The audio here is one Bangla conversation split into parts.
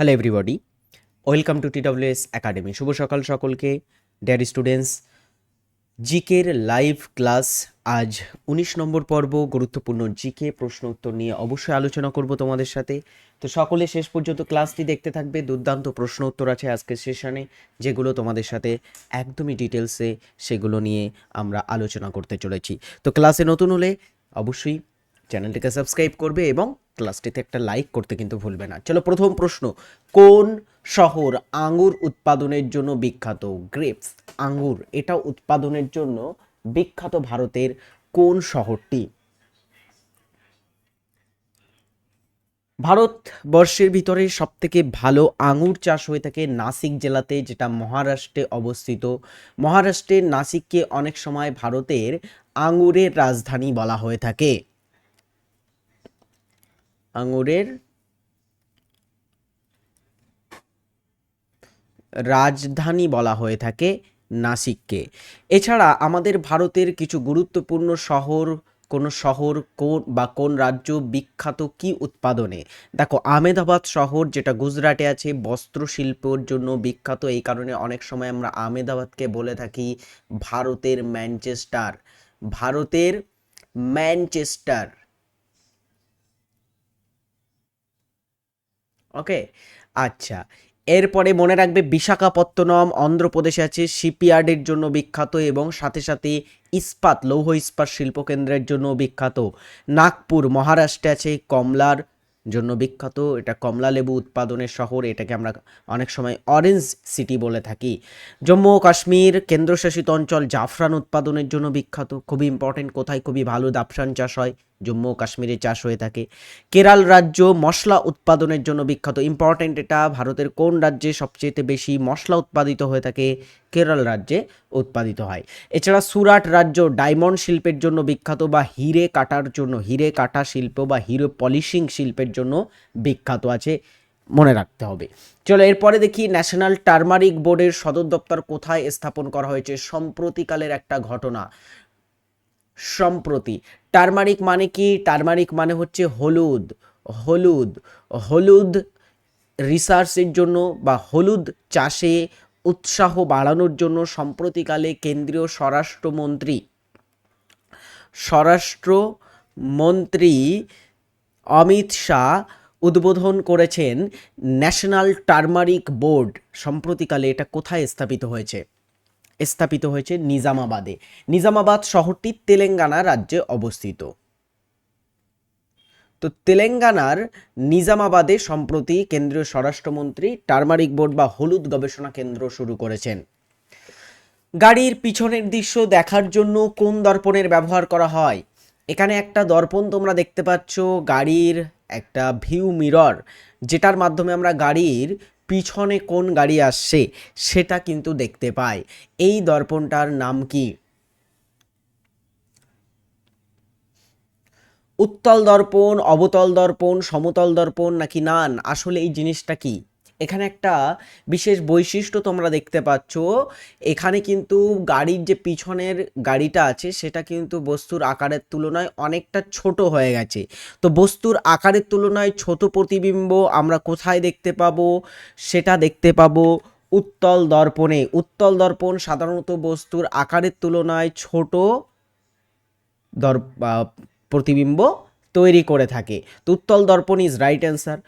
Hello everybody welcome to TWS academy শুভ সকাল সকলকে। ডিয়ার স্টুডেন্টস জিকের লাইভ ক্লাস আজ উনিশ নম্বর পর্ব, গুরুত্বপূর্ণ জিকে প্রশ্ন উত্তর নিয়ে অবশ্যই আলোচনা করব তোমাদের সাথে। তো সকলে শেষ পর্যন্ত ক্লাসটি দেখতে থাকবে। দুর্দান্ত প্রশ্ন উত্তর আছে আজকের সেশনে যেগুলো তোমাদের সাথে একদমই ডিটেলসে সেগুলো নিয়ে আমরা আলোচনা করতে চলেছি। তো ক্লাসে নতুন হলে অবশ্যই চ্যানেলটিকে সাবস্ক্রাইব করবে এবং ক্লাসটিতে একটা লাইক করতে কিন্তু ভুলবে না। চলো প্রথম প্রশ্ন, কোন শহর আঙ্গুর উৎপাদনের জন্য বিখ্যাত? গ্রেপস, আঙ্গুর, এটা উৎপাদনের জন্য বিখ্যাত ভারতের কোন শহরটি? ভারতবর্ষের ভিতরে সবথেকে ভালো আঙুর চাষ হয়ে থাকে নাসিক জেলাতে, যেটা মহারাষ্ট্রে অবস্থিত। মহারাষ্ট্রের নাসিককে অনেক সময় ভারতের আঙুরের রাজধানী বলা হয়ে থাকে। আঙুরের রাজধানী বলা হয়ে থাকে নাসিককে। এছাড়া আমাদের ভারতের কিছু গুরুত্বপূর্ণ শহর, কোন শহর, কোন বা কোন রাজ্য বিখ্যাত কি উৎপাদনে? দেখো, আহমেদাবাদ শহর যেটা গুজরাটে আছে বস্ত্র শিল্পের জন্য বিখ্যাত, এই কারণে অনেক সময় আমরা আহমেদাবাদকে বলে থাকি ভারতের ম্যানচেস্টার। ভারতের ম্যানচেস্টার। ওকে আচ্ছা। এরপরে মনে রাখবে বিশাখাপত্তনম, অন্ধ্রপ্রদেশে আছে শিপইয়ার্ডের জন্য বিখ্যাত এবং সাথে সাথে ইস্পাত, লৌহ ইস্পাত শিল্পকেন্দ্রের জন্য বিখ্যাত। নাগপুর, মহারাষ্ট্রে আছে কমলার জন্য বিখ্যাত। এটা কমলা লেবু উৎপাদনের শহর, এটাকে আমরা অনেক সময় অরেঞ্জ সিটি বলে থাকি। জম্মু ও কাশ্মীর, কেন্দ্রশাসিত অঞ্চল জাফরান উৎপাদনের জন্য বিখ্যাত। খুবই ইম্পর্টেন্ট কোথায় খুবই ভালো জাফরান চাষ হয়? জম্মু ও কাশ্মীরে চাষ হয়ে থাকে। কেরাল রাজ্য মশলা উৎপাদনের জন্য বিখ্যাত। ইম্পর্টেন্ট এটা, ভারতের কোন রাজ্যে সবচেয়ে বেশি মশলা উৎপাদিত হয়ে থাকে? কেরল রাজ্যে উৎপাদিত হয়। এছাড়া সুরাট রাজ্য ডায়মন্ড শিল্পের জন্য বিখ্যাত বা হিরে কাটার জন্য, হিরে কাটা শিল্প বা হিরে পলিশিং শিল্পের জন্য বিখ্যাত আছে মনে রাখতে হবে। চলো এরপরে দেখি ন্যাশনাল টার্মারিক বোর্ডের সদর দপ্তর কোথায় স্থাপন করা হয়েছে। সম্প্রতিকালের একটা ঘটনা। সম্প্রতি। টার্মারিক মানে কি? টার্মারিক মানে হচ্ছে হলুদ। হলুদ। হলুদ রিসার্চের জন্য বা হলুদ চাষে উৎসাহ বাড়ানোর জন্য সম্প্রতিকালে কেন্দ্রীয় স্বরাষ্ট্রমন্ত্রী স্বরাষ্ট্রমন্ত্রী অমিত শাহ উদ্বোধন করেছেন ন্যাশনাল টার্মারিক বোর্ড সম্প্রতিকালে এটা কোথায় স্থাপিত হয়েছে? স্থাপিত হয়েছে নিজামাবাদে। নিজামাবাদ শহরটি তেলেঙ্গানা রাজ্যে অবস্থিত। তো তেলেঙ্গানার নিজামাবাদে সম্প্রতি কেন্দ্রীয় স্বরাষ্ট্রমন্ত্রী টার্মারিক বোর্ড বা হলুদ গবেষণা কেন্দ্র শুরু করেছেন। গাড়ির পিছনের দৃশ্য দেখার জন্য কোন দর্পণের ব্যবহার করা হয়? এখানে একটা দর্পণ তোমরা দেখতে পাচ্ছ, গাড়ির একটা ভিউ মিরর, যেটার মাধ্যমে আমরা গাড়ির পিছনে কোন গাড়ি আসছে সেটা কিন্তু দেখতে পায়। এই দর্পণটার নাম কি? উত্তল দর্পণ, অবতল দর্পণ, সমতল দর্পণ নাকি নান? আসলে এই জিনিসটা কি? এখানে একটা বিশেষ বৈশিষ্ট্য তোমরা দেখতে পাচ্ছ। এখানে কিন্তু গাড়ির যে পিছনের গাড়িটা আছে, সেটা কিন্তু বস্তুর আকারের তুলনায় অনেকটা ছোট হয়ে গেছে। তো বস্তুর আকারের তুলনায় ছোট প্রতিবিম্ব আমরা কোথায় দেখতে পাবো? সেটা দেখতে পাবো উত্তল দর্পণে। উত্তল দর্পণ সাধারণত বস্তুর আকারের তুলনায় ছোট দর প্রতিবিম্ব তৈরি করে থাকে। তো উত্তল দর্পণ ইজ রাইট অ্যান্সার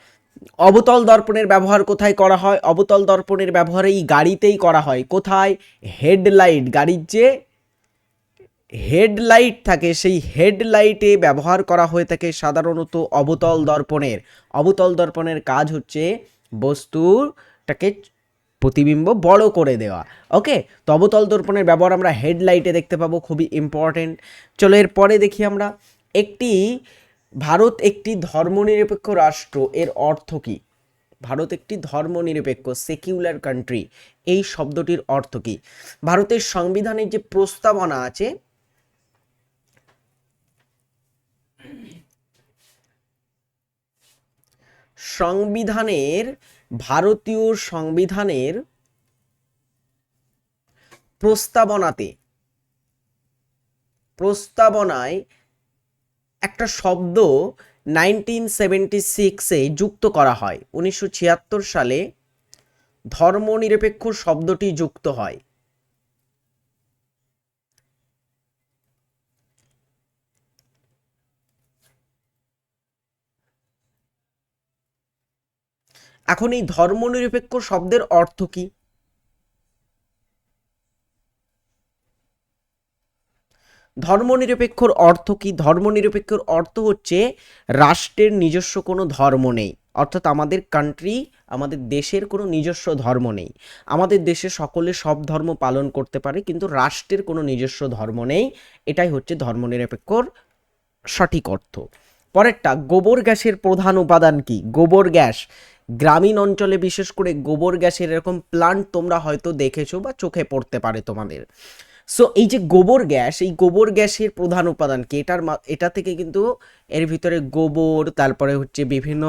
অবতল দর্পণের ব্যবহার কোথায় করা হয়? অবতল দর্পণের ব্যবহার এই গাড়িতেই করা হয়। কোথায়? হেডলাইট। গাড়ির যে হেডলাইট থাকে, সেই হেডলাইটে ব্যবহার করা হয়ে থাকে সাধারণত অবতল দর্পণের। অবতল দর্পণের কাজ হচ্ছে বস্তুটাকে প্রতিবিম্ব বড় করে দেওয়া। ওকে? তো অবতল দর্পণের ব্যবহার আমরা হেডলাইটে দেখতে পাবো, খুবই ইম্পর্টেন্ট চলো এরপরে দেখি আমরা। একটি ভারত একটি ধর্মনিরপেক্ষ রাষ্ট্র, এর অর্থ কি? ভারত একটি ধর্মনিরপেক্ষ সেকিউলার কান্ট্রি এই শব্দটির অর্থ কি? ভারতের সংবিধানের যে প্রস্তাবনা আছে, সংবিধানের, ভারতীয় সংবিধানের প্রস্তাবনাতে, প্রস্তাবনায় একটা শব্দ নাইনটিন সেভেন্টি সিক্সে যুক্ত করা হয়। উনিশশো ছিয়াত্তর সালে ধর্মনিরপেক্ষ শব্দটি যুক্ত হয়। এখন এই ধর্মনিরপেক্ষ শব্দের অর্থ কি? ধর্মনিরপেক্ষর অর্থ কি? ধর্মনিরপেক্ষর অর্থ হচ্ছে রাষ্ট্রের নিজস্ব কোনো ধর্ম নেই। অর্থাৎ আমাদের কান্ট্রি আমাদের দেশের কোনো নিজস্ব ধর্ম নেই। আমাদের দেশে সকলে সব ধর্ম পালন করতে পারে, কিন্তু রাষ্ট্রের কোনো নিজস্ব ধর্ম নেই। এটাই হচ্ছে ধর্মনিরপেক্ষর সঠিক অর্থ। পরেরটা, গোবর গ্যাসের প্রধান উপাদান কি? গোবর গ্যাস। গ্রামীণ অঞ্চলে বিশেষ করে গোবর গ্যাসের এরকম প্লান্ট তোমরা হয়তো দেখেছ বা চোখে পড়তে পারে তোমাদের। সো এই যে গোবর গ্যাস, এই গোবর গ্যাসের প্রধান উপাদান কি? এটার এটা থেকে কিন্তু এর ভিতরে গোবর, তারপরে হচ্ছে বিভিন্ন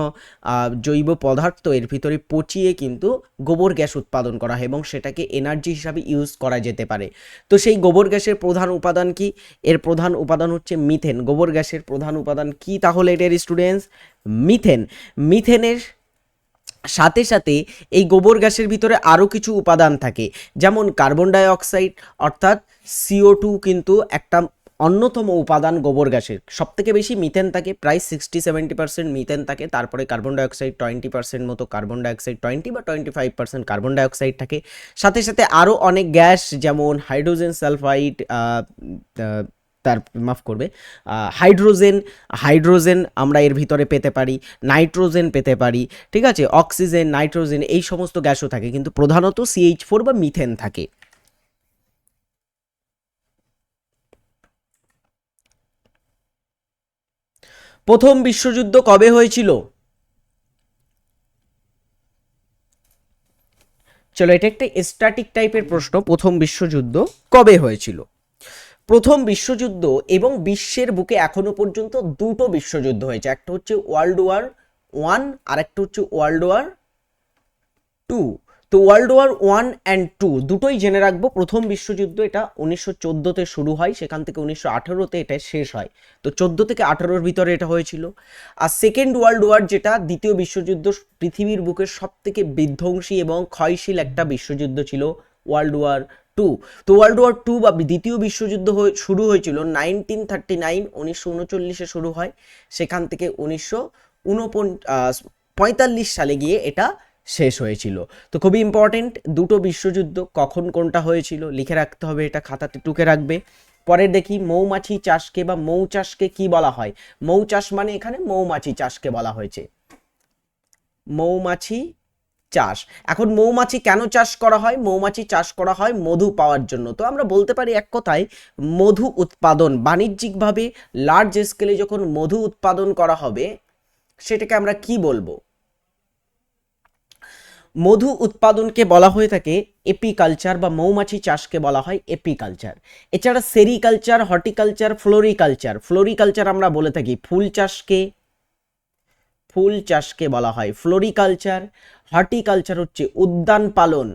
জৈব পদার্থ এর ভিতরে পচিয়ে কিন্তু গোবর গ্যাস উৎপাদন করা হয় এবং সেটাকে এনার্জি হিসাবে ইউজ করা যেতে পারে। তো সেই গোবর গ্যাসের প্রধান উপাদান কি? এর প্রধান উপাদান হচ্ছে মিথেন গোবর গ্যাসের প্রধান উপাদান কি তাহলে এটার স্টুডেন্টস মিথেন মিথেনের সাথে সাথে এই গোবর গ্যাসের ভিতরে আরও কিছু উপাদান থাকে, যেমন কার্বন ডাইঅক্সাইড, অর্থাৎ সিও টু কিন্তু একটা অন্যতম উপাদান গোবর গ্যাসের। সব থেকে বেশি মিথেন থাকে, প্রায় সিক্সটি সেভেন্টি পার্সেন্ট মিথেন থাকে, তারপরে কার্বন ডাইঅক্সাইড টোয়েন্টি পার্সেন্ট মতো কার্বন ডাইঅক্সাইড টোয়েন্টি বা twenty five percent carbon dioxide থাকে। সাথে সাথে আরও অনেক গ্যাস, যেমন হাইড্রোজেন সালফাইড তার মাফ করবে হাইড্রোজেন হাইড্রোজেন আমরা এর ভিতরে পেতে পারি, নাইট্রোজেন পেতে পারি, ঠিক আছে? অক্সিজেন, নাইট্রোজেন এই সমস্ত গ্যাসও থাকে, কিন্তু প্রধানত সিএইচ ফোর বা মিথেন থাকে। প্রথম বিশ্বযুদ্ধ কবে হয়েছিল? চলো, এটা একটা স্ট্যাটিক টাইপের প্রশ্ন, প্রথম বিশ্বযুদ্ধ কবে হয়েছিল? প্রথম বিশ্বযুদ্ধ এবং বিশ্বের বুকে এখনও পর্যন্ত দুটো বিশ্বযুদ্ধ হয়েছে। একটা হচ্ছে ওয়ার্ল্ড ওয়ার ওয়ান আর একটা হচ্ছে ওয়ার্ল্ড ওয়ার টু তো world war one and two দুটোই জেনে রাখব। প্রথম বিশ্বযুদ্ধ এটা উনিশশো চোদ্দোতে শুরু হয়, সেখান থেকে উনিশশো আঠেরোতে এটা শেষ হয়। তো চোদ্দ থেকে আঠেরোর ভিতরে এটা হয়েছিল। আর সেকেন্ড ওয়ার্ল্ড ওয়ার যেটা, দ্বিতীয় বিশ্বযুদ্ধ পৃথিবীর বুকের সব থেকে বিধ্বংসী এবং ক্ষয়শীল একটা বিশ্বযুদ্ধ ছিল ওয়ার্ল্ড ওয়ার টু তো ওয়ার্ল্ড ওয়ার টু বা দ্বিতীয় বিশ্বযুদ্ধ শুরু হয়েছিল নাইনটিন থার্টি নাইন উনিশশো উনচল্লিশে শুরু হয়। সেখান থেকে উনিশশো পঁয়তাল্লিশ সালে গিয়ে এটা শেষ হয়েছিল। তো খুবই ইম্পর্টেন্ট দুটো বিশ্বযুদ্ধ, কখন কোনটা হয়েছিল, লিখে রাখতে হবে, এটা খাতাতে টুকে রাখবে। পরে দেখি মৌমাছি চাষকে বা মৌ চাষকে কি বলা হয়? মৌ চাষ মানে এখানে মৌমাছি চাষকে বলা হয়েছে। মৌমাছি চাষ। এখন মৌমাছি কেন চাষ করা হয়? মৌমাছি চাষ করা হয় মধু পাওয়ার জন্য। তো আমরা বলতে পারি এক কথায়, মধু উৎপাদন বাণিজ্যিকভাবে লার্জ স্কেলে যখন মধু উৎপাদন করা হবে, সেটাকে আমরা কি বলব? মধু উৎপাদনকে বলা হয়ে থাকে এপিকালচার বা মৌমাছি চাষকে বলা হয় এপিকালচার। এছাড়া সেরিকালচার, হর্টিকালচার, ফ্লোরিকালচার। ফ্লোরিকালচার আমরা বলে থাকি ফুল চাষকে। ফুল চাষকে বলা হয়। ফ্লোরিকালচার, হর্টিকালচার হচ্ছে উদ্যান পালন।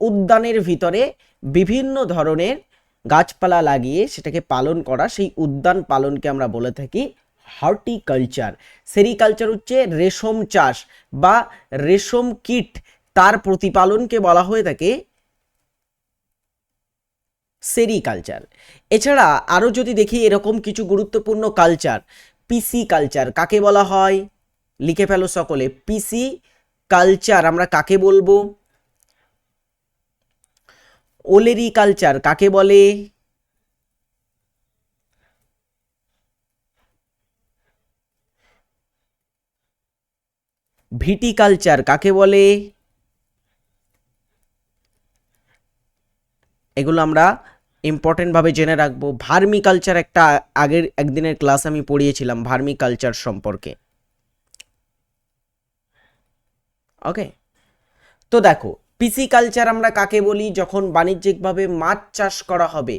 উদ্যানের ভিতরে বিভিন্ন ধরনের গাছপালা লাগিয়ে সেটাকে পালন করা, সেই উদ্যান পালনকে আমরা বলে থাকি হর্টিকালচার। সেরিকালচার হচ্ছে রেশম চাষ বা রেশম কীট। তার প্রতিপালনকে বলা হয়ে থাকে সেরিকালচার। এছাড়া আরও যদি দেখি এরকম কিছু গুরুত্বপূর্ণ কালচার, পিসি কালচার, কাকে বলা হয়? লিখে ফেলো সকলে। পিসি কালচার আমরা কাকে বলব? ওলেরি কালচার কাকে বলে? ভিটিকালচার কাকে বলে? এগুলো আমরা ইম্পর্টেন্টভাবে জেনে রাখব। ভার্মি কালচার একটা আগের একদিনের ক্লাস আমি পড়িয়েছিলাম, ভার্মি কালচার সম্পর্কে। ওকে তো দেখো পিসি কালচার আমরা কাকে বলি? যখন বাণিজ্যিকভাবে মাছ চাষ করা হবে,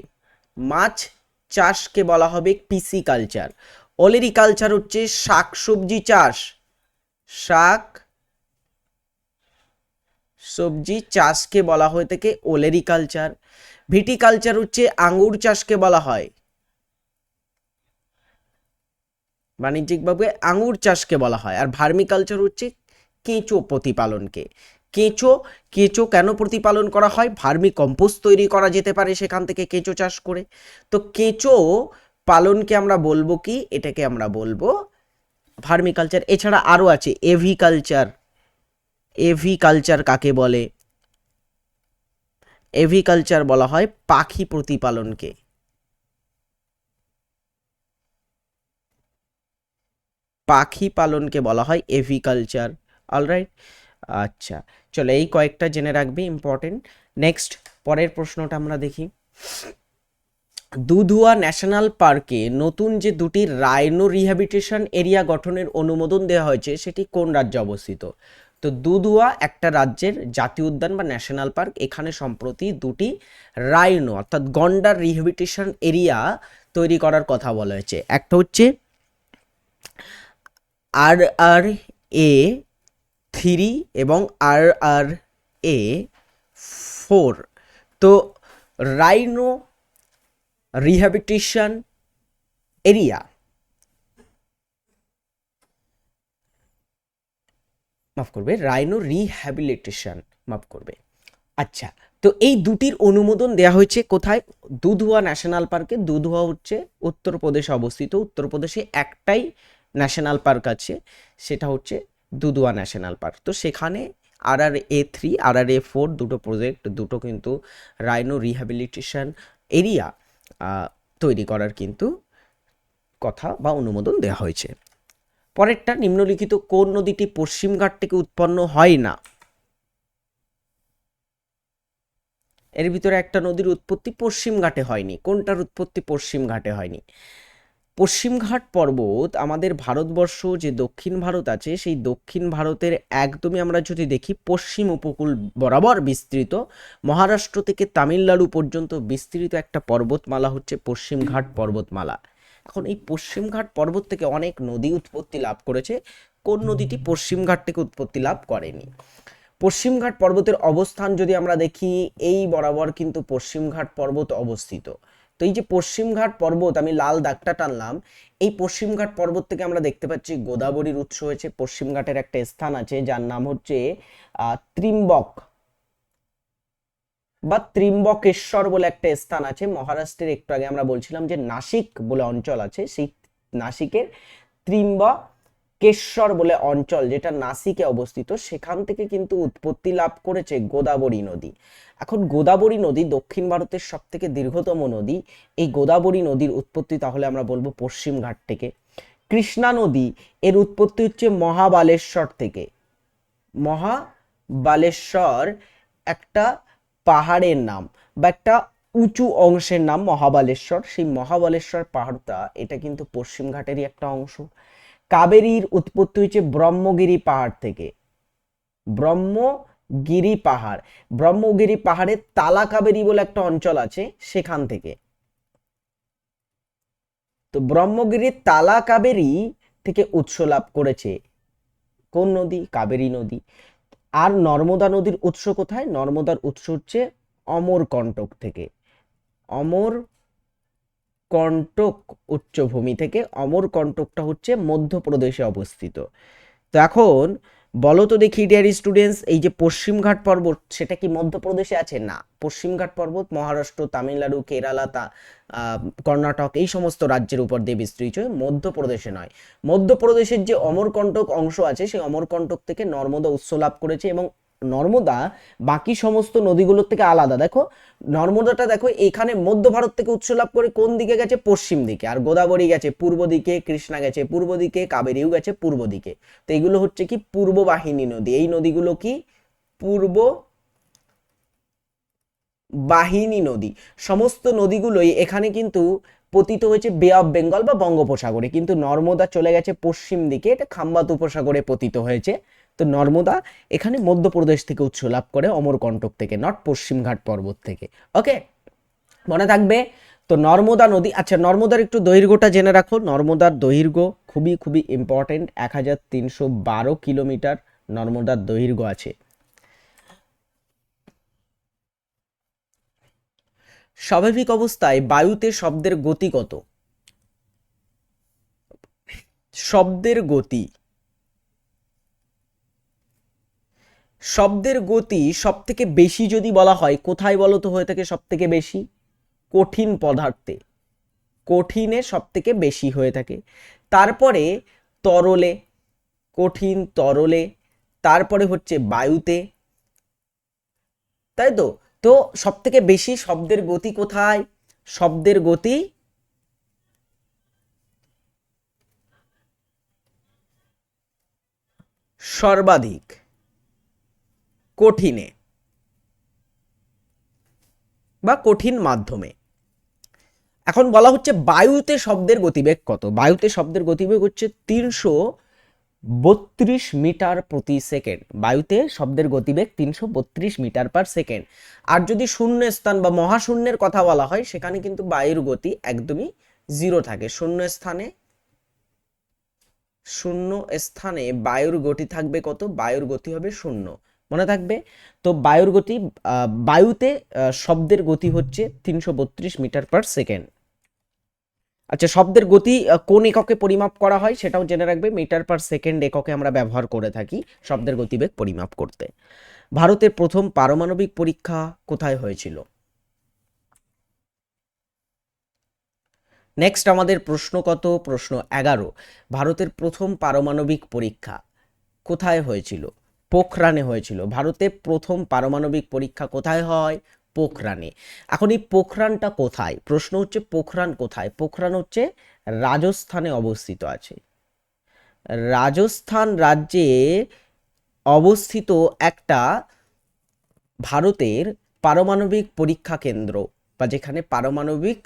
মাছ চাষকে বলা হবে পিসি কালচার অলেরি কালচার হচ্ছে শাক সবজি চাষ। শাক সবজি চাষকে বলা হয়ে থাকে ওলেরি কালচার ভিটিকালচার হচ্ছে আঙ্গুর চাষকে বলা হয়। বাণিজ্যিকভাবে আঙুর চাষকে বলা হয়। আর ভার্মিকালচার হচ্ছে কেঁচো প্রতিপালনকে। কেঁচো কেঁচো কেন প্রতিপালন করা হয়? ভার্মি কম্পোস্ট তৈরি করা যেতে পারে সেখান থেকে কেঁচো চাষ করে। তো কেঁচো পালনকে আমরা বলব কি? এটাকে আমরা বলব ভার্মিকালচার। এছাড়া আরও আছে, এভিকালচার। এভিকালচার কাকে বলে? এভিকালচার বলা হয় পাখি প্রতিপালনকে। পাখি পালনকে বলা হয় এভিকালচার। অলরাইট আচ্ছা চলো এই কয়েকটা জেনে রাখবে ইম্পর্টেন্ট নেক্সট পরের প্রশ্নটা আমরা দেখি। দুধুয়া ন্যাশনাল পার্কে নতুন যে দুটি রাইনো রিহ্যাবিটেশন এরিয়া গঠনের অনুমোদন দেওয়া হয়েছে, সেটি কোন রাজ্যে অবস্থিত? তো দুধুয়া একটা রাজ্যের জাতীয় উদ্যান বা ন্যাশনাল পার্ক, এখানে সম্প্রতি দুটি রাইনো, অর্থাৎ গন্ডার রিহ্যাবিটেশন এরিয়া তৈরি করার কথা বলা হয়েছে। একটা হচ্ছে আর আর এ থ্রি এবং আর আর এ ফোর। তো রাইনো রিহ্যাবিটেশন এরিয়া। মাফ করবে, রাইনো রিহ্যাবিলিটেশন, মাফ করবে। আচ্ছা তো এই দুটির অনুমোদন দেওয়া হয়েছে কোথায়? দুধুয়া ন্যাশনাল পার্কে। দুধুয়া হচ্ছে উত্তরপ্রদেশে অবস্থিত। উত্তরপ্রদেশে একটাই ন্যাশনাল পার্ক আছে, সেটা হচ্ছে দুধুয়া ন্যাশনাল পার্ক। তো সেখানে R R A three R R A four দুটো প্রজেক্ট দুটো কিন্তু রাইনো রিহ্যাবিলিটেশন এরিয়া তৈরি করার কিন্তু কথা বা অনুমোদন দেওয়া হয়েছে। পরেরটা, নিম্নলিখিত কোন নদীটি পশ্চিমঘাট থেকে উৎপন্ন হয় না? এর ভিতরে একটা নদীর উৎপত্তি পশ্চিম ঘাটে হয়নি। কোনটার উৎপত্তি পশ্চিম ঘাটে হয়নি? পশ্চিমঘাট পর্বত, আমাদের ভারতবর্ষ যে দক্ষিণ ভারত আছে, সেই দক্ষিণ ভারতের একদমই আমরা যদি দেখি, পশ্চিম উপকূল বরাবর বিস্তৃত। মহারাষ্ট্র থেকে তামিলনাড়ু পর্যন্ত বিস্তৃত একটা পর্বতমালা হচ্ছে পশ্চিমঘাট পর্বতমালা। এখন এই পশ্চিমঘাট পর্বত থেকে অনেক নদী উৎপত্তি লাভ করেছে। কোন নদীটি পশ্চিমঘাট থেকে উৎপত্তি লাভ করেনি? পশ্চিমঘাট পর্বতের অবস্থান যদি আমরা দেখি, এই বরাবর কিন্তু পশ্চিমঘাট পর্বত অবস্থিত। তো এই যে পশ্চিমঘাট পর্বত, আমি লাল দাগটা টানলাম, এই পশ্চিমঘাট পর্বত থেকে আমরা দেখতে পাচ্ছি গোদাবরীর উৎস হয়েছে। পশ্চিমঘাটের একটা স্থান আছে, যার নাম হচ্ছে ত্রিম্বক বা ত্রিম্বকেশ্বর বলে একটা স্থান আছে। মহারাষ্ট্রের একটু আগে আমরা বলছিলাম যে নাসিক বলে অঞ্চল আছে, সেই নাসিকের ত্রিম্বকেশ্বর বলে অঞ্চল যেটা নাসিকে অবস্থিত, সেখান থেকে কিন্তু উৎপত্তি লাভ করেছে গোদাবরী নদী। এখন গোদাবরী নদী দক্ষিণ ভারতের সব থেকে দীর্ঘতম নদী। এই গোদাবরী নদীর উৎপত্তি তাহলে আমরা বলব পশ্চিম ঘাট থেকে। কৃষ্ণা নদী, এর উৎপত্তি হচ্ছে মহাবালেশ্বর থেকে। মহাবালেশ্বর একটা পাহাড়ের নাম বা একটা উঁচু অংশের নাম মহাবালেশ্বর। সেই মহাবালেশ্বর পাহাড়টা, এটা কিন্তু পশ্চিম ঘাটেরই একটা অংশ। কাবেরীর উৎপত্তি হয়েছে ব্রহ্মগিরি পাহাড় থেকে। ব্রহ্মগিরি পাহাড়। ব্রহ্মগিরি পাহাড়ে তালা কাবেরী বলে একটা অঞ্চল আছে সেখান থেকে। তো ব্রহ্মগিরির তালা কাবেরী থেকে উৎস লাভ করেছে। কোন নদী? কাবেরী নদী। আর নর্মদা নদীর উৎস কোথায়? নর্মদার উৎস হচ্ছে অমরকণ্টক থেকে। অমর কণ্টক উচ্চভূমি থেকে অমরকণ্টকটা হচ্ছে মধ্যপ্রদেশে অবস্থিত। তো এখন বলো তো দেখি ডিয়ার স্টুডেন্টস এই যে পশ্চিমঘাট পর্বত, সেটা কি মধ্যপ্রদেশে আছে? না পশ্চিমঘাট পর্বত, মহারাষ্ট্র, তামিলনাড়ু কেরালা তা কর্ণাটক, এই সমস্ত রাজ্যের উপর দিয়ে বিস্তৃত মধ্যপ্রদেশে নয়। মধ্যপ্রদেশের যে অমরকণ্টক অংশ আছে, সেই অমরকণ্টক থেকে নর্মদা উৎস লাভ করেছে এবং নর্মদা বাকি সমস্ত নদীগুলোর থেকে আলাদা। দেখো, নর্মদাটা দেখো, এখানে মধ্য ভারত থেকে উৎস লাভ করে কোন দিকে গেছে? পশ্চিম দিকে। আর গোদাবরী গেছে, পূর্ব দিকে কৃষ্ণা গেছে, পূর্ব দিকে কাবেরীও গেছে, পূর্ব দিকে। তো এগুলো হচ্ছে কি পূর্ব বাহিনী নদী। এই নদীগুলো কি? পূর্ব বাহিনী নদী। সমস্ত নদীগুলোই এখানে কিন্তু পতিত হয়েছে বে অফ বেঙ্গল বা বঙ্গোপসাগরে। কিন্তু নর্মদা চলে গেছে পশ্চিম দিকে, এটা খাম্বাত উপসাগরে পতিত হয়েছে। তো নর্মদা এখানে মধ্যপ্রদেশ থেকে উৎস লাভ করে অমরকণ্টক থেকে নট পশ্চিমঘাট পর্বত থেকে। ওকে মনে থাকবে? তো নর্মদা নদী আচ্ছা নর্মদার একটু দৈর্ঘ্যটা জেনে রাখো। নর্মদার দৈর্ঘ্য খুবই খুবই ইম্পর্টেন্ট এক হাজার তিনশো বারো কিলোমিটার নর্মদার দৈর্ঘ্য আছে। স্বাভাবিক অবস্থায় বায়ুতে শব্দের গতি কত? শব্দের গতি শব্দের গতি সব থেকে বেশি যদি বলা হয়, কোথায় বলো তো হয়ে থাকে সব থেকে বেশি? কঠিন পদার্থে। কঠিনে সব থেকে বেশি হয়ে থাকে। তারপরে তরলে, কঠিন তরলে, তারপরে হচ্ছে বায়ুতে। তাই তো? তো সব থেকে বেশি শব্দের গতি কোথায়? শব্দের গতি সর্বাধিক। কঠিনে বা কঠিন মাধ্যমে। এখন বলা হচ্ছে বায়ুতে শব্দের গতিবেগ কত? বায়ুতে শব্দের গতিবেগ হচ্ছে তিনশো বত্রিশ মিটার প্রতি সেকেন্ড। বায়ুতে শব্দের গতিবেগ তিনশো বত্রিশ মিটার পার সেকেন্ড। আর যদি শূন্য স্থান বা মহাশূন্যের কথা বলা হয়, সেখানে কিন্তু বায়ুর গতি একদমই জিরো থাকে। শূন্য স্থানে শূন্য স্থানে বায়ুর গতি থাকবে কত? বায়ুর গতি হবে শূন্য। মনে থাকবে। তো বায়ুর গতি বায়ুতে শব্দের গতি হচ্ছে তিনশো বত্রিশ মিটার পার সেকেন্ড। আচ্ছা শব্দের গতি কোন এককে পরিমাপ করা হয় সেটাও জেনে রাখবে। মিটার পার সেকেন্ড এককে আমরা ব্যবহার করে থাকি শব্দের গতিবেগ পরিমাপ করতে। ভারতের প্রথম পারমাণবিক পরীক্ষা কোথায় হয়েছিল? নেক্সট আমাদের প্রশ্ন কত? প্রশ্ন এগারো। ভারতের প্রথম পারমাণবিক পরীক্ষা কোথায় হয়েছিল? পোখরানে হয়েছিল। ভারতে প্রথম পারমাণবিক পরীক্ষা কোথায় হয়? পোখরানে। এখন এই পোখরানটা কোথায়? প্রশ্ন হচ্ছে, পোখরান কোথায়? পোখরান হচ্ছে রাজস্থানে অবস্থিত আছে। রাজস্থান রাজ্যে অবস্থিত একটা ভারতের পারমাণবিক পরীক্ষা কেন্দ্র বা যেখানে পারমাণবিক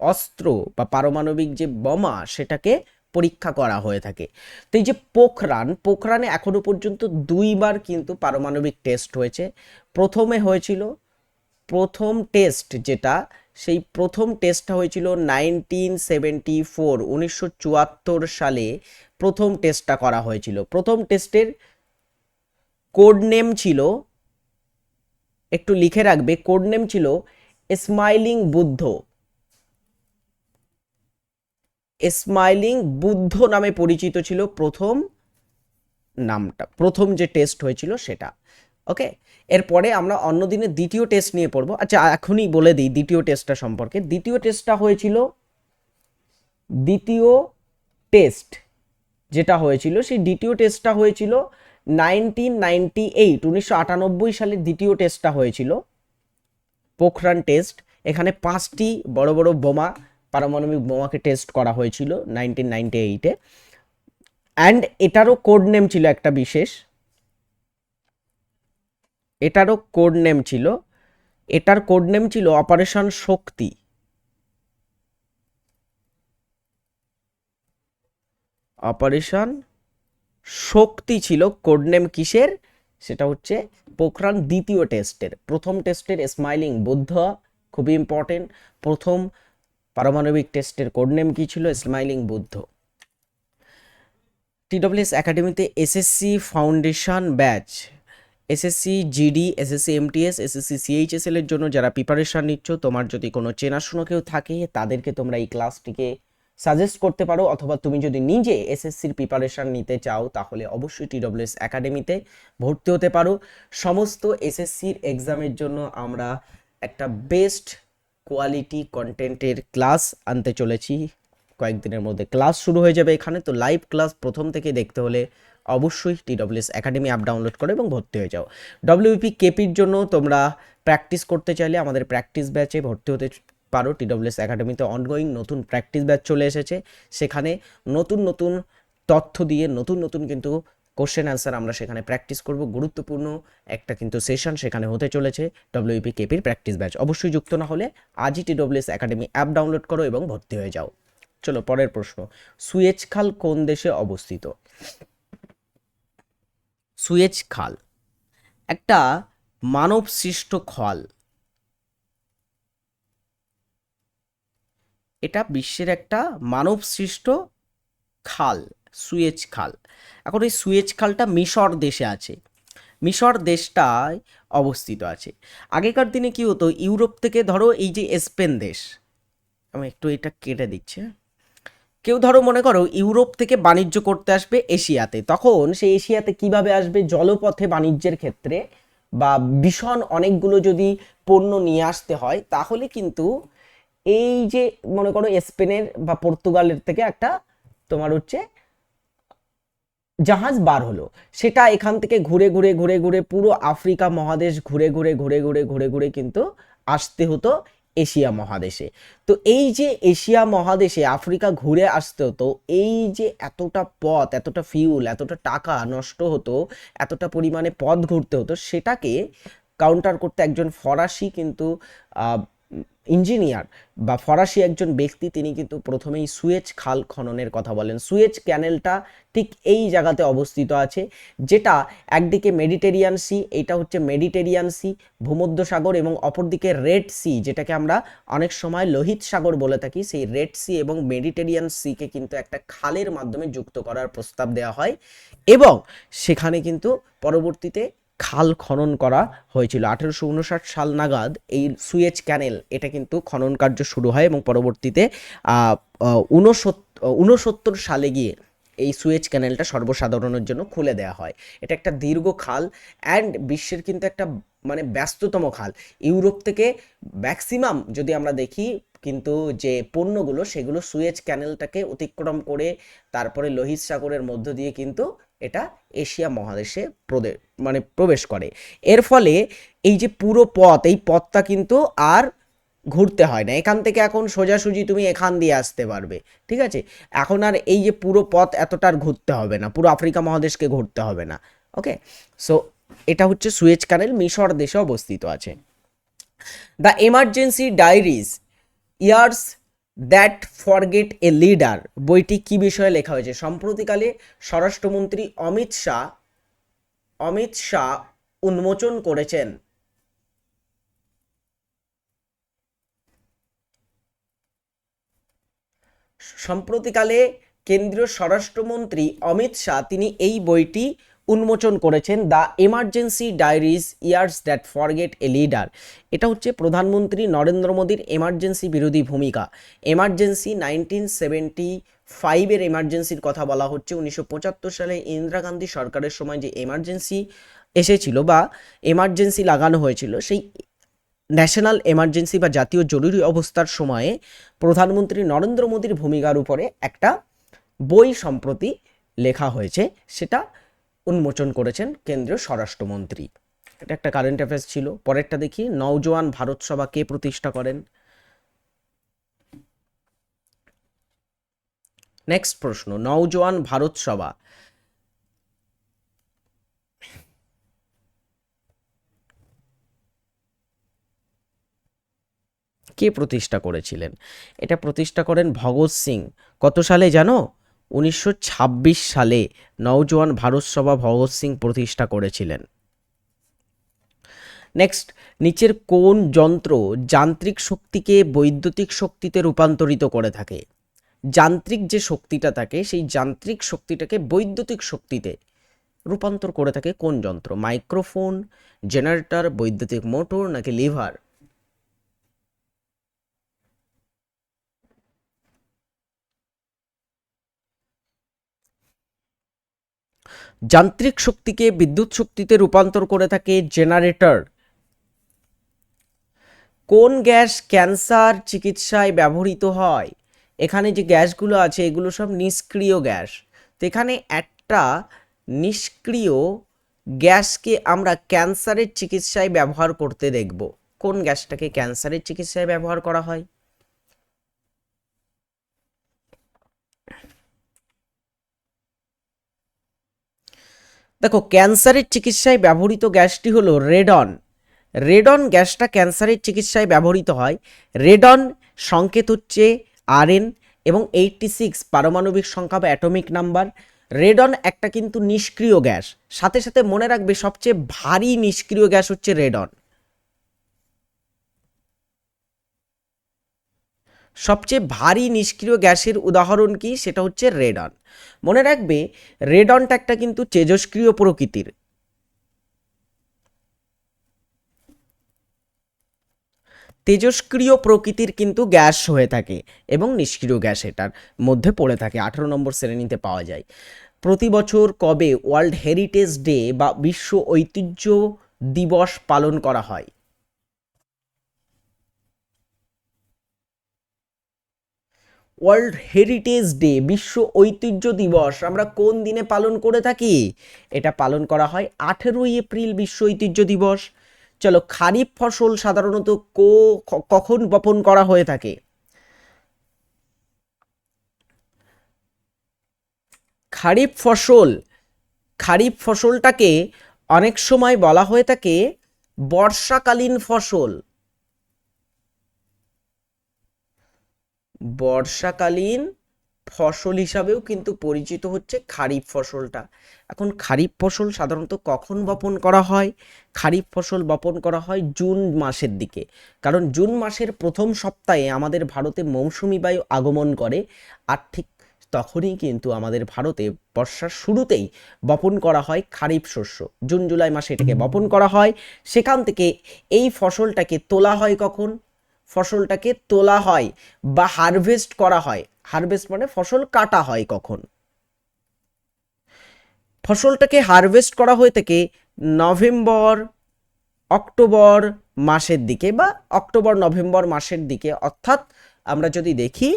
অস্ত্র বা পারমাণবিক যে বোমা, সেটাকে পরীক্ষা করা হয়ে থাকে। তো এই যে পোখরান, পোখরানে এখনও পর্যন্ত দুইবার কিন্তু পারমাণবিক টেস্ট হয়েছে। প্রথমে হয়েছিল, প্রথম টেস্ট যেটা, সেই প্রথম টেস্টটা হয়েছিল নাইনটিন সেভেন্টি ফোর, উনিশশো চুয়াত্তর সালে প্রথম টেস্টটা করা হয়েছিল। প্রথম টেস্টের কোড নেম ছিল, একটু লিখে রাখবে, কোড নেম ছিল স্মাইলিং বুদ্ধ। স্মাইলিং বুদ্ধ নামে পরিচিত ছিল প্রথম নামটা, প্রথম যে টেস্ট হয়েছিল সেটা ওকে এরপরে আমরা অন্য দিনে দ্বিতীয় টেস্ট নিয়ে পড়ব। আচ্ছা এখনই বলে দিই দ্বিতীয় টেস্টটা সম্পর্কে। দ্বিতীয় টেস্টটা হয়েছিল, দ্বিতীয় টেস্ট যেটা হয়েছিল, সেই দ্বিতীয় টেস্টটা হয়েছিল নাইনটিন নাইনটি এইট, উনিশশো আটানব্বই সালের দ্বিতীয় টেস্টটা হয়েছিল। পোখরান টেস্ট, এখানে পাঁচটি বড় বড় বোমা পারমাণবিক বোমাকে টেস্ট করা হয়েছিল নাইনটিন নাইনটি এইটে অ্যান্ড এটারও কোড নেম ছিল একটা বিশেষ। এটারও কোড নেম ছিল। এটার কোড নেম ছিল অপারেশন শক্তি অপারেশন শক্তি ছিল কোড নেম কিসের? সেটা হচ্ছে পোখরান দ্বিতীয় টেস্টের প্রথম টেস্টের স্মাইলিং বুদ্ধ, খুবই ইম্পর্টেন্ট প্রথম পারমাণবিক টেস্টের কোড নেম কি ছিল? স্মাইলিং বুদ্ধ। টিডব্লিউএস একাডেমিতে SSC foundation batch, SSC GD, SSC MTS, SSC CHSL এর জন্য যারা প্রিপারেশন নিচ্ছ, তোমার যদি কোনো চেনাশোনা কেউ থাকে, তাদেরকে তোমরা এই ক্লাসটিকে সাজেস্ট করতে পারো, অথবা তুমি যদি নিজে এসএসসির প্রিপারেশন নিতে চাও, তাহলে অবশ্যই টিডব্লিউএস একাডেমিতে ভর্তি হতে পারো। সমস্ত এসএসসির এক্সামের জন্য আমরা একটা বেস্ট কোয়ালিটি কন্টেন্টের ক্লাস আনতে চলেছি। কয়েকদিনের মধ্যে ক্লাস শুরু হয়ে যাবে এখানে। তো লাইভ ক্লাস প্রথম থেকে দেখতে হলে অবশ্যই টিডব্লিউএস একাডেমি অ্যাপ ডাউনলোড করো এবং ভর্তি হয়ে যাও। ডব্লিউপি কেপির জন্য তোমরা প্র্যাকটিস করতে চাইলে আমাদের প্র্যাকটিস ব্যাচে ভর্তি হতে পারো। টিডব্লিউএস একাডেমিতে অনগোয়িং নতুন প্র্যাকটিস ব্যাচ চলে এসেছে। সেখানে নতুন নতুন তথ্য দিয়ে নতুন নতুন কিন্তু কোশ্চেন অ্যান্সার আমরা সেখানে প্র্যাকটিস করব। গুরুত্বপূর্ণ একটা কিন্তু সেশন সেখানে হতে চলেছে ডব্লিউপি কেপির প্র্যাকটিস ব্যাচ অবশ্যই যুক্ত না হলে আজই টিডব্লিউএস একাডেমি অ্যাপ ডাউনলোড করো এবং ভর্তি হয়ে যাও। চলো পরের প্রশ্ন। সুয়েজ খাল কোন দেশে অবস্থিত? সুয়েজ খাল একটা মানব সৃষ্ট খাল। এটা বিশ্বের একটা মানব সৃষ্ট খাল। সুয়েজ খাল। এখন এই সুয়েজ খালটা মিশর দেশে আছে। মিশর দেশটায় অবস্থিত আছে। আগেকার দিনে কি হতো? ইউরোপ থেকে ধরো এই যে স্পেন দেশ, আমি একটু এটা কেটে দিচ্ছি হ্যাঁ? কেউ ধরো মনে করো ইউরোপ থেকে বাণিজ্য করতে আসবে এশিয়াতে, তখন সেই এশিয়াতে কীভাবে আসবে? জলপথে বাণিজ্যের ক্ষেত্রে বা ভীষণ অনেকগুলো যদি পণ্য নিয়ে আসতে হয়, তাহলে কিন্তু এই যে মনে করো স্পেনের বা পর্তুগালের থেকে একটা তোমার হচ্ছে জাহাজ বার হলো। সেটা এখান থেকে ঘুরে ঘুরে ঘুরে ঘুরে পুরো আফ্রিকা মহাদেশ ঘুরে ঘুরে ঘুরে ঘুরে ঘুরে ঘুরে কিন্তু আসতে হতো এশিয়া মহাদেশে। তো এই যে এশিয়া মহাদেশে আফ্রিকা ঘুরে আসতে হতো, এই যে এতটা পথ, এতটা ফিউল এতটা টাকা নষ্ট হতো, এতটা পরিমাণে পথ ঘুরতে হতো, সেটাকে কাউন্টার করতে একজন ফরাসি কিন্তু ইঞ্জিনিয়ার বা ফরাসি একজন ব্যক্তি তিনি কিন্তু প্রথমেই সুয়েজ খাল খননের কথা বলেন। সুয়েজ ক্যানেলটা ঠিক এই জায়গাতে অবস্থিত আছে, যেটা একদিকে মেডিটেরিয়ান সি, এটা হচ্ছে মেডিটেরিয়ান সি ভূমধ্য সাগর এবং অপরদিকে রেড সি, যেটাকে আমরা অনেক সময় লোহিত সাগর বলে থাকি। সেই রেড সি এবং মেডিটেরিয়ান সিকে কিন্তু একটা খালের মাধ্যমে যুক্ত করার প্রস্তাব দেওয়া হয় এবং সেখানে কিন্তু পরবর্তীতে খাল খনন করা হয়েছিল। আঠেরোশো উনষাট সাল নাগাদ এই সুয়েজ ক্যানেল, এটা কিন্তু খনন কার্য শুরু হয় এবং পরবর্তীতে উনসত্তর সালে গিয়ে এই সুয়েজ ক্যানেলটা সর্বসাধারণের জন্য খুলে দেওয়া হয়। এটা একটা দীর্ঘ খাল অ্যান্ড বিশ্বের কিন্তু একটা মানে ব্যস্ততম খাল। ইউরোপ থেকে ম্যাক্সিমাম যদি আমরা দেখি, কিন্তু যে পণ্যগুলো, সেগুলো সুয়েজ ক্যানেলটাকে অতিক্রম করে, তারপরে লোহিত সাগরের মধ্য দিয়ে কিন্তু এটা এশিয়া মহাদেশে প্রদেশ মানে প্রবেশ করে। এর ফলে এই যে পুরো পথ, এই পথটা কিন্তু আর ঘুরতে হয় না। এখান থেকে এখন সোজাসুজি তুমি এখান দিয়ে আসতে পারবে, ঠিক আছে? এখন আর এই যে পুরো পথ এতটা আর ঘুরতে হবে না, পুরো আফ্রিকা মহাদেশকে ঘুরতে হবে না, ওকে? সো এটা হচ্ছে সুয়েজ ক্যানেল মিশর দেশে অবস্থিত আছে। The emergency diaries years that forget a leader. বইটি কি বিষয়ে লেখা হয়েছে? সম্প্রতিকালে স্বরাষ্ট্রমন্ত্রী অমিত শাহ অমিত শাহ উন্মোচন করেছেন। সম্প্রতিকালে কেন্দ্রীয় স্বরাষ্ট্রমন্ত্রী অমিত শাহ, তিনি এই বইটি উন্মোচন করেছেন the emergency diaries years that forget a leader. এটা হচ্ছে প্রধানমন্ত্রী নরেন্দ্র মোদীর এমার্জেন্সি বিরোধী ভূমিকা। এমার্জেন্সি নাইনটিন সেভেন্টি ফাইভের এমার্জেন্সির কথা বলা হচ্ছে। উনিশশো পঁচাত্তর সালে ইন্দিরা গান্ধী সরকারের সময় যে এমার্জেন্সি এসেছিল বা এমার্জেন্সি লাগানো হয়েছিল, সেই ন্যাশনাল এমার্জেন্সি বা জাতীয় জরুরি অবস্থার সময়ে প্রধানমন্ত্রী নরেন্দ্র মোদীর ভূমিকার উপরে একটা বই সম্প্রতি লেখা হয়েছে। সেটা উন্মোচন করেছেন কেন্দ্রীয় স্বরাষ্ট্রমন্ত্রী। এটা একটা কারেন্ট অ্যাফেয়ার্স ছিল। পরেরটা দেখি, নওজোয়ান ভারত সভা কে প্রতিষ্ঠা করেন? নেক্সট প্রশ্ন, নওজোয়ান ভারত সভা। কে প্রতিষ্ঠা করেছিলেন? এটা প্রতিষ্ঠা করেন ভগৎ সিং। কত সালে জানো? উনিশশো ছাব্বিশ সালে নওজোয়ান ভারত সভা ভগৎ সিং প্রতিষ্ঠা করেছিলেন। নেক্সট নিচের কোন যন্ত্র যান্ত্রিক শক্তিকে বৈদ্যুতিক শক্তিতে রূপান্তরিত করে থাকে? যান্ত্রিক যে শক্তিটা থাকে, সেই যান্ত্রিক শক্তিটাকে বৈদ্যুতিক শক্তিতে রূপান্তর করে থাকে কোন যন্ত্র? মাইক্রোফোন, জেনারেটর, বৈদ্যুতিক মোটর নাকি লিভার? যান্ত্রিক শক্তিকে বিদ্যুৎ শক্তিতে রূপান্তর করে থাকে জেনারেটর। কোন গ্যাস ক্যান্সার চিকিৎসায় ব্যবহৃত হয়? এখানে যে গ্যাসগুলো আছে, এগুলো সব নিষ্ক্রিয় গ্যাস। তো এখানে একটা নিষ্ক্রিয় গ্যাসকে আমরা ক্যান্সারের চিকিৎসায় ব্যবহার করতে দেখব। কোন গ্যাসটাকে ক্যান্সারের চিকিৎসায় ব্যবহার করা হয়? দেখো, ক্যান্সারের চিকিৎসায় ব্যবহৃত গ্যাসটি হলো রেডন। রেডন গ্যাসটা ক্যান্সারের চিকিৎসায় ব্যবহৃত হয়। রেডন সংকেত হচ্ছে আরএন এবং এইটটি সিক্স পারমাণবিক সংখ্যা বা অ্যাটমিক নাম্বার। রেডন একটা কিন্তু নিষ্ক্রিয় গ্যাস। সাথে সাথে মনে রাখবে, সবচেয়ে ভারী নিষ্ক্রিয় গ্যাস হচ্ছে রেডন। সবচেয়ে ভারী নিষ্ক্রিয় গ্যাসের উদাহরণ কি? সেটা হচ্ছে রেডন। মনে রাখবে, রেডনটা একটা কিন্তু তেজস্ক্রিয় প্রকৃতির। তেজস্ক্রিয় প্রকৃতির কিন্তু গ্যাস হয়ে থাকে এবং নিষ্ক্রিয় গ্যাস এটার মধ্যে পড়ে থাকে, আঠারো নম্বর শ্রেণীতে পাওয়া যায়। প্রতি বছর কবে ওয়ার্ল্ড হেরিটেজ ডে বা বিশ্ব ঐতিহ্য দিবস পালন করা হয়? ওয়ার্ল্ড হেরিটেজ ডে বিশ্ব ঐতিহ্য দিবস, আমরা কোন দিনে পালন করে থাকি? এটা পালন করা হয় আঠেরোই এপ্রিল বিশ্ব ঐতিহ্য দিবস। চলো খারিফ ফসল সাধারণত কো, কখন বপন করা হয়ে থাকে? খারিফ ফসল, খারিফ ফসলটাকে অনেক সময় বলা হয়ে থাকে বর্ষাকালীন ফসল। বর্ষাকালীন ফসল হিসাবেও কিন্তু পরিচিত হচ্ছে খারিফ ফসলটা। এখন খারিফ ফসল সাধারণত কখন বপন করা হয়? খারিফ ফসল বপন করা হয় জুন মাসের দিকে। কারণ জুন মাসের প্রথম সপ্তাহে আমাদের ভারতে মৌসুমি বায়ু আগমন করে আর ঠিক তখনই কিন্তু আমাদের ভারতে বর্ষার শুরুতেই বপন করা হয় খারিফ শস্য। জুন, জুলাই মাসে এটাকে বপন করা হয়। সেখান থেকে এই ফসলটাকে তোলা হয় কখন? ফসলটাকে তোলা হয় বা হারভেস্ট করা হয়। হারভেস্ট মানে ফসল কাটা হয় কখন। ফসলটাকে হারভেস্ট করা হয়ে থাকে নভেম্বর, অক্টোবর মাসের দিকে বা অক্টোবর, নভেম্বর মাসের দিকে। অর্থাৎ আমরা যদি দেখি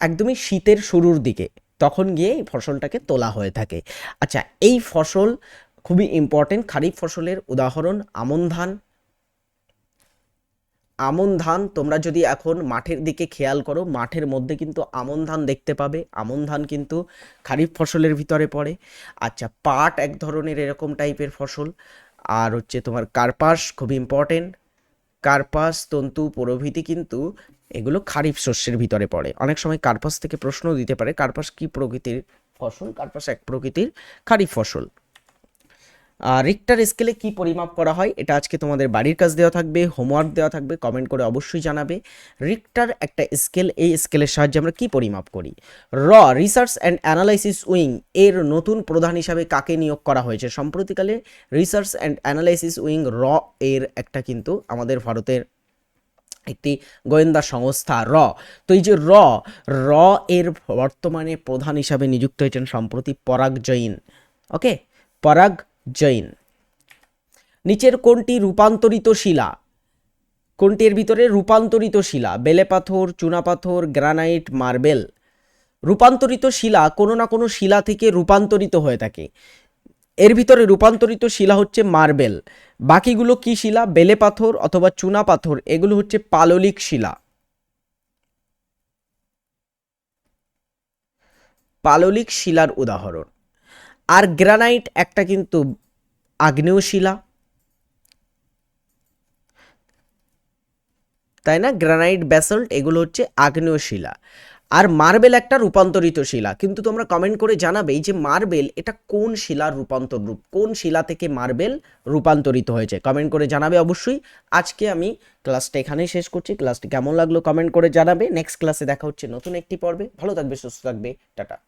একদমই শীতের শুরুর দিকে, তখন গিয়ে এই ফসলটাকে তোলা হয়ে থাকে। আচ্ছা এই ফসল খুবই ইম্পর্টেন্ট খারিফ ফসলের উদাহরণ আমন ধান। আমন ধান তোমরা যদি এখন মাঠের দিকে খেয়াল করো, মাঠের মধ্যে কিন্তু আমন ধান দেখতে পাবে। আমন ধান কিন্তু খারিফ ফসলের ভিতরে পড়ে। আচ্ছা পাট এক ধরনের এরকম টাইপের ফসল। আর হচ্ছে তোমার কার্পাস খুব ইম্পর্টেন্ট কার্পাস, তন্তু, প্রভৃতি কিন্তু এগুলো খারিফ শস্যের ভিতরে পড়ে। অনেক সময় কার্পাস থেকে প্রশ্ন দিতে পারে, কার্পাস কি প্রকৃতির ফসল? কার্পাস এক প্রকৃতির খারিফ ফসল। আর রিক্টার স্কেলে কি পরিমাপ করা হয়, এটা আজকে তোমাদের বাড়ির কাজ দেওয়া থাকবে হোমওয়ার্ক দেওয়া থাকবে কমেন্ট করে অবশ্যই জানাবে। রিক্টার একটা স্কেল এই স্কেলের সাহায্যে আমরা কি পরিমাপ করি? র রিসার্চ অ্যান্ড অ্যানালাইসিস উইং এর নতুন প্রধান হিসাবে কাকে নিয়োগ করা হয়েছে? সম্প্রতিকালে রিসার্চ অ্যান্ড অ্যানালাইসিস উইং র এর একটা কিন্তু আমাদের ভারতের একটি গোয়েন্দা সংস্থা র তো এই যে র র এর বর্তমানে প্রধান হিসাবে নিযুক্ত হয়েছেন সম্প্রতি পরাগ জৈন। ওকে পরাগ জৈন। নিচের কোনটি রূপান্তরিত শিলা। কোনটির ভিতরে রূপান্তরিত শিলা, বেলে পাথর চুনাপাথর গ্রানাইট, মার্বেল। রূপান্তরিত শিলা কোনো না কোনো শিলা থেকে রূপান্তরিত হয়ে থাকে। এর ভিতরে রূপান্তরিত শিলা হচ্ছে মার্বেল। বাকিগুলো কি শিলা? বেলে পাথর অথবা চুনা পাথর, এগুলো হচ্ছে পাললিক শিলা। পাললিক শিলার উদাহরণ। আর গ্রানাইট একটা কিন্তু আগ্নেয় শিলা। তাই না? গ্রানাইট, ব্যাসল্ট, এগুলো হচ্ছে আগ্নেয় শিলা। আর মার্বেল একটা রূপান্তরিত শিলা। কিন্তু তোমরা কমেন্ট করে জানাবে যে মার্বেল, এটা কোন শিলার রূপান্তর রূপ? কোন শিলা থেকে মার্বেল রূপান্তরিত হয়েছে? কমেন্ট করে জানাবে অবশ্যই। আজকে আমি ক্লাসটা এখানেই শেষ করছি। ক্লাসটি কেমন লাগল কমেন্ট করে জানাবে। নেক্সট ক্লাসে দেখা হচ্ছে নতুন একটি পর্বে। ভালো থাকবে, সুস্থ থাকবে। টাটা।